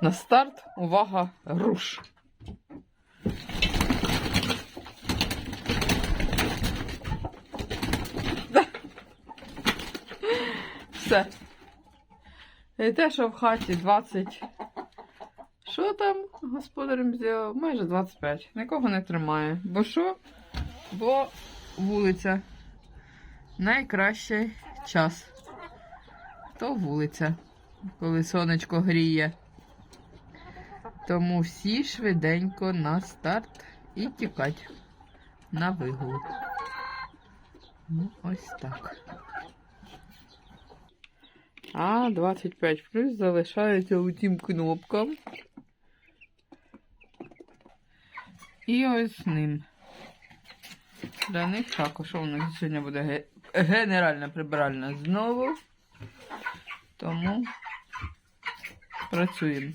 На старт, увага, руш. Все. І те, що в хаті 20. Що там господарем зробив? Майже 25. Нікого не тримає. Бо що? Бо вулиця. Найкращий час. То вулиця, коли сонечко гріє. Тому всі швиденько на старт і тікать на вигул. Ну, ось так. А 25 плюс залишається у тім кнопкам. І ось ним. Для них також у них сьогодні буде ге- генеральна прибиральна знову. Тому працюємо.